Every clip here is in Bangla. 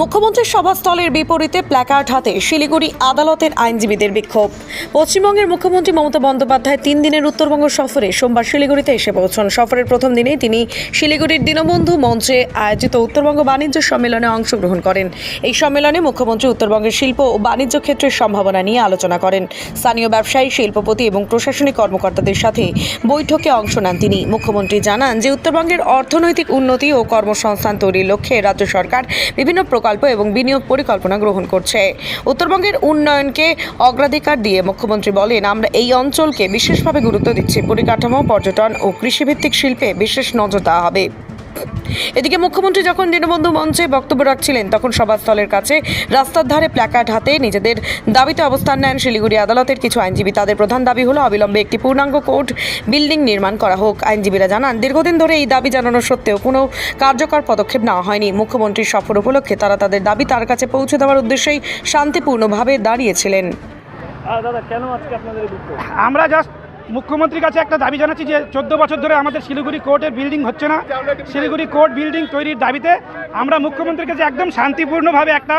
মুখ্যমন্ত্রীর সভাস্থলের বিপরীতে প্ল্যাকার্ড হাতে শিলিগুড়ি আদালতের আইনজীবীদের বিক্ষোভ। পশ্চিমবঙ্গের মুখ্যমন্ত্রী মমতা বন্দ্যোপাধ্যায় তিন দিনের উত্তরবঙ্গ সফরে সোমবার শিলিগুড়িতে এসে পৌঁছন। সফরের প্রথম দিনেই তিনি শিলিগুড়ির দীনবন্ধু মঞ্চে আয়োজিত উত্তরবঙ্গ বাণিজ্য সম্মেলনে অংশগ্রহণ করেন। এই সম্মেলনে মুখ্যমন্ত্রী উত্তরবঙ্গের শিল্প ও বাণিজ্য ক্ষেত্রের সম্ভাবনা নিয়ে আলোচনা করেন। স্থানীয় ব্যবসায়ী, শিল্পপতি এবং প্রশাসনিক কর্মকর্তাদের সাথে বৈঠকে অংশ নেন তিনি। মুখ্যমন্ত্রী জানান যে, উত্তরবঙ্গের অর্থনৈতিক উন্নতি ও কর্মসংস্থান তৈরির লক্ষ্যে রাজ্য সরকার বিভিন্ন প্রকল্প এবং বিনিয়োগ পরিকল্পনা গ্রহণ করছে। উত্তরবঙ্গের উন্নয়নকে অগ্রাধিকার দিয়ে মুখ্যমন্ত্রী বলেন, আমরা এই অঞ্চলকে বিশেষভাবে গুরুত্ব দিচ্ছি। পরিকাঠামো, পর্যটন ও কৃষিভিত্তিক শিল্পে বিশেষ নজর দেওয়া হবে। এদিকে মুখ্যমন্ত্রী যখন দীনবন্ধু মঞ্চে বক্তব্য রাখছিলেন তখন সভাস্থলের কাছে রাস্তার ধারে প্ল্যাকার্ড হাতে নিজেদের দাবিতে অবস্থান নেন শিলিগুড়ি আদালতের কিছু আইনজীবী। তাদের প্রধান দাবি হলো অবিলম্বে একটি পূর্ণাঙ্গ কোর্ট বিল্ডিং নির্মাণ করা হোক। আইনজীবীরা জানান দীর্ঘদিন ধরে এই দাবি জানানো সত্ত্বেও কোনো কার্যকর পদক্ষেপ নেওয়া হয়নি। মুখ্যমন্ত্রীর সফর উপলক্ষে তারা তাদের দাবি তার কাছে পৌঁছে দেওয়ার উদ্দেশ্যেই শান্তিপূর্ণভাবে দাঁড়িয়েছিলেন। আর দাদা কেন আজকে আপনাদের এই বিক্ষোভ আমরা জাস্ট মুখ্যমন্ত্রীর কাছে একটা দাবি জানাচ্ছি যে চোদ্দ বছর ধরে আমাদের শিলিগুড়ি কোর্টের বিল্ডিং হচ্ছে না। শিলিগুড়ি কোর্ট বিল্ডিং তৈরির দাবিতে আমরা মুখ্যমন্ত্রীর কাছে একদম শান্তিপূর্ণভাবে একটা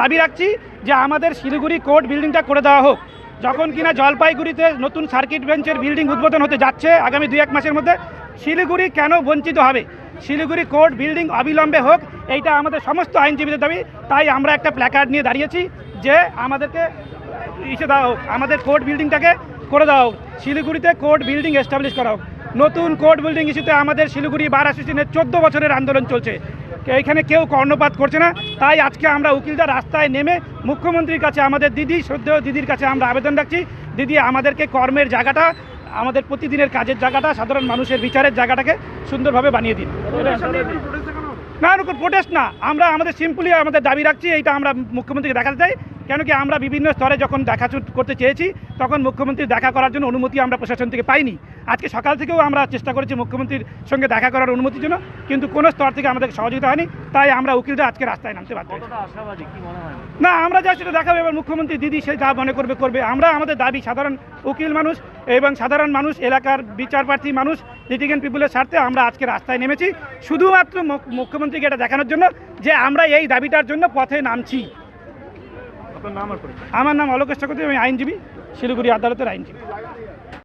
দাবি রাখছি যে আমাদের শিলিগুড়ি কোর্ট বিল্ডিংটা করে দেওয়া হোক। যখন কিনা জলপাইগুড়িতে নতুন সার্কিট বেঞ্চের বিল্ডিং উদ্বোধন হতে যাচ্ছে আগামী দুই এক মাসের মধ্যে, শিলিগুড়ি কেন বঞ্চিত হবে? শিলিগুড়ি কোর্ট বিল্ডিং অবিলম্বে হোক, এইটা আমাদের সমস্ত আইনজীবীদের দাবি। তাই আমরা একটা প্ল্যাকার্ড নিয়ে দাঁড়িয়েছি যে আমাদেরকে ইসে দেওয়া হোক আমাদের কোর্ট বিল্ডিংটাকে করে দেওয়া হোক শিলিগুড়িতে কোর্ট বিল্ডিং এস্টাবলিশ করা হোক নতুন কোর্ট বিল্ডিং ইস্যুতে আমাদের শিলিগুড়ি বার অ্যাসোসিয়েশনের চোদ্দ বছরের আন্দোলন চলছে। এখানে কেউ কর্ণপাত করছে না। তাই আজকে আমরা উকিলরা রাস্তায় নেমে মুখ্যমন্ত্রীর কাছে, আমাদের দিদি, শ্রদ্ধেয় দিদির কাছে আমরা আবেদন রাখছি। দিদি, আমাদেরকে কর্মের জায়গাটা, আমাদের প্রতিদিনের কাজের জায়গাটা, সাধারণ মানুষের বিচারের জায়গাটাকে সুন্দরভাবে বানিয়ে দিন। না এরকম প্রোটেস্ট না। আমরা আমাদের সিম্পলি আমাদের দাবি রাখছি, এইটা আমরা মুখ্যমন্ত্রীকে দেখাতে চাই। কেন কি আমরা বিভিন্ন স্তরে যখন দেখা করতে চেয়েছি তখন মুখ্যমন্ত্রী দেখা করার জন্য অনুমতি আমরা প্রশাসন থেকে পাইনি। আজকে সকাল থেকেও আমরা চেষ্টা করেছি মুখ্যমন্ত্রীর সঙ্গে দেখা করার অনুমতির জন্য কিন্তু কোনো স্তর থেকে আমাদের সহযোগিতা হয়নি তাই আমরা উকিলরা আজকে রাস্তায় নামতে বাধ্য না আমরা যা সেটা দেখাবো এবার মুখ্যমন্ত্রী দিদি সে যা মনে করবে করবে। আমরা আমাদের দাবি সাধারণ উকিল মানুষ এবং সাধারণ মানুষ এলাকার বিচারপ্রার্থী মানুষ লিটিগেন পিপুলের স্বার্থে আমরা আজকে রাস্তায় নেমেছি। শুধুমাত্র মুখ- মুখ্যমন্ত্রীকে এটা দেখানোর জন্য যে আমরা এই দাবিটার জন্য পথে নামছি। আমার নাম অলোকেশ চক্রবর্তী আমি আইনজীবী শিলিগুড়ি আদালতের আইনজীবী।